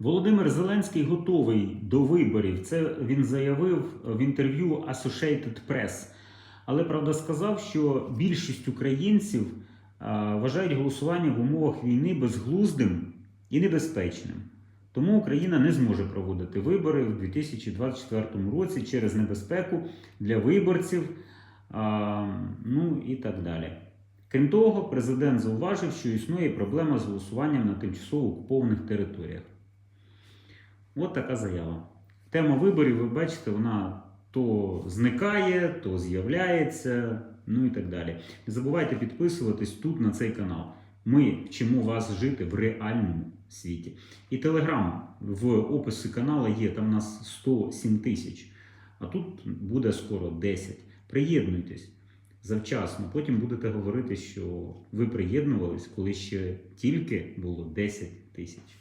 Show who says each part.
Speaker 1: Володимир Зеленський готовий до виборів. Це він заявив в інтерв'ю Associated Press. Але правда сказав, що більшість українців вважають голосування в умовах війни безглуздим і небезпечним. Тому Україна не зможе проводити вибори в 2024 році через небезпеку для виборців, ну і так далі. Крім того, президент зауважив, що існує проблема з голосуванням на тимчасово окупованих територіях. От така заява. Тема виборів, ви бачите, вона то зникає, то з'являється, ну і так далі. Не забувайте підписуватись тут на цей канал. Ми вчимо вас жити в реальному світі. І телеграм в описі каналу є, там у нас 107 тисяч, а тут буде скоро 10. Приєднуйтесь завчасно. Потім будете говорити, що ви приєднувались, коли ще тільки було 10 тисяч.